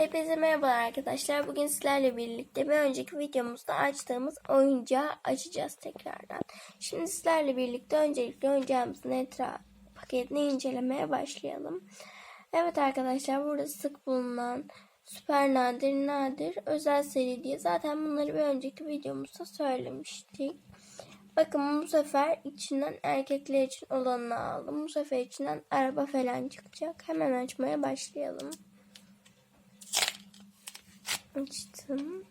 Hepinize merhabalar arkadaşlar. Bugün sizlerle birlikte bir önceki videomuzda açtığımız oyuncağı açacağız tekrardan. Şimdi sizlerle birlikte öncelikle oyuncağımızın etraf paketini incelemeye başlayalım. Evet arkadaşlar burada sık bulunan süper nadir nadir özel seri diye zaten bunları bir önceki videomuzda söylemiştik. Bakın bu sefer içinden erkekler için olanını aldım. Bu sefer içinden araba falan çıkacak. Hemen açmaya başlayalım. Açtım.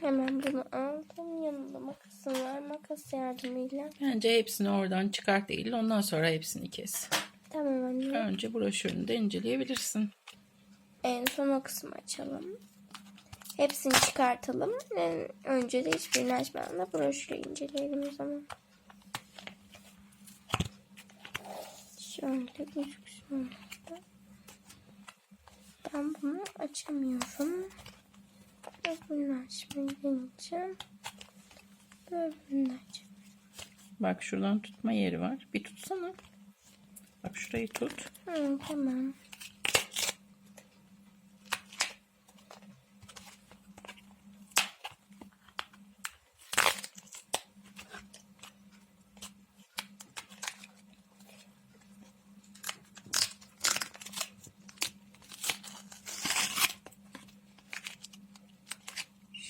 Hemen bunu aldım. Yanında makasım var. Makas yardımıyla. Bence hepsini oradan çıkart değil. Ondan sonra hepsini kes. Tamam anne. Önce broşürünü de inceleyebilirsin. En son o kısmı açalım. Hepsini çıkartalım. En önce de hiçbirini açmadan da broşürü inceleyelim o zaman. Şöyle gözüksün orada. Ben bunu açamıyorum. Öbürünü açmayı deneyeceğim. Öbürünü açayım. Bak şuradan tutma yeri var. Bir tutsana. Bak şurayı tut. Hı, tamam.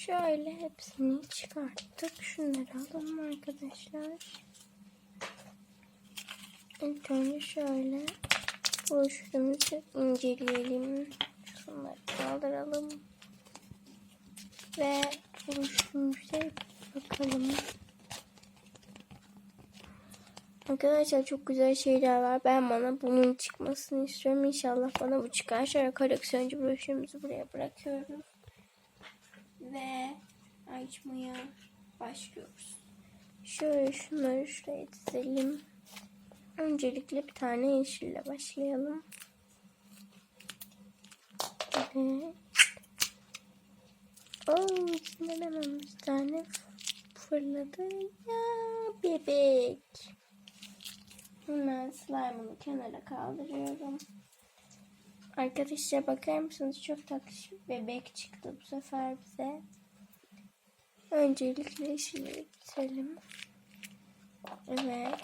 Şöyle hepsini çıkarttık. Şunları alalım arkadaşlar. İlk önce şöyle broşürümüzü inceleyelim. Şunları kaldıralım. Ve broşürümüze bakalım. Arkadaşlar çok güzel şeyler var. Ben bana bunun çıkmasını istiyorum. İnşallah bana bu çıkar. Şöyle koleksiyoncu broşürümüzü buraya bırakıyoruz. Ve açmaya başlıyoruz. Şöyle şunları şuraya dizelim. Öncelikle bir tane yeşille başlayalım. Evet. Oo, içinden hemen bir tane fırladı. Ya bebek. Hemen slime'ını kenara kaldırıyorum. Arkadaşlar bakar mısınız? Çok tatlı bir bebek çıktı bu sefer bize. Öncelikle yeşili bitirelim. Evet.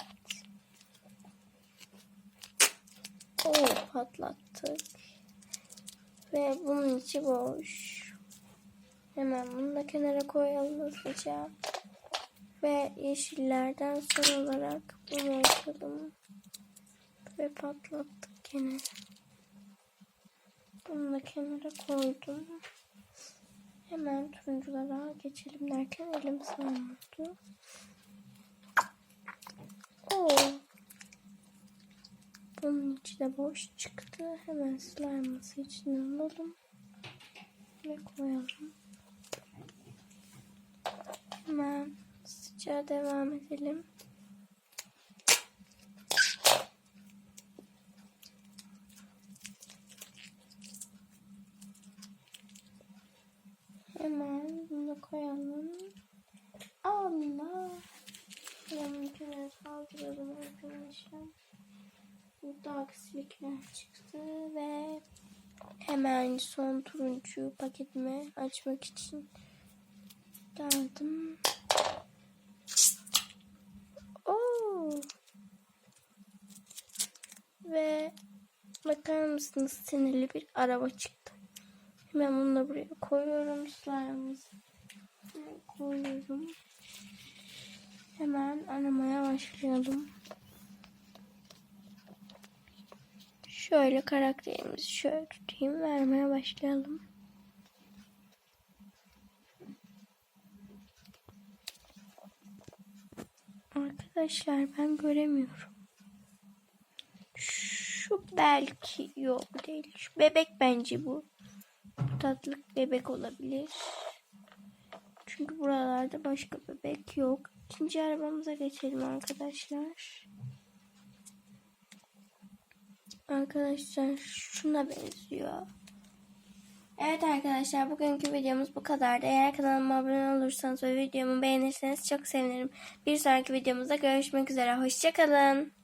Oo patlattık. Ve bunun içi boş. Hemen bunu da kenara koyalım hızlıca. Ve yeşillerden son olarak bunu açalım. Ve patlattık gene. Bunu da kenara koydum. Hemen turunculara geçelim derken elim sağladı. Oo. Bunun içi de boş çıktı. Hemen slime'ımızı içine alalım. Ve koyalım. Hemen sıcağa devam edelim. Hemen bunu koyalım. Allah. Kenara kaldıralım arkadaşlar. Burada aksilikler çıktı ve hemen son turuncu paketimi açmak için geldim. Oo. Ve bakar mısınız sinirli bir araba çıktı. Hemen bunu da buraya koyuyorum. Slime'ımızı koyuyorum. Hemen aramaya başlayalım. Şöyle karakterimizi şöyle tutayım vermeye başlayalım. Arkadaşlar ben göremiyorum. Şu belki yok değil. Şu bebek bence bu. Tatlık bebek olabilir. Çünkü buralarda başka bebek yok. İkinci arabamıza geçelim arkadaşlar. Arkadaşlar şuna benziyor. Evet arkadaşlar bugünkü videomuz bu kadardı. Eğer kanalıma abone olursanız ve videomu beğenirseniz çok sevinirim. Bir sonraki videomuzda görüşmek üzere. Hoşçakalın.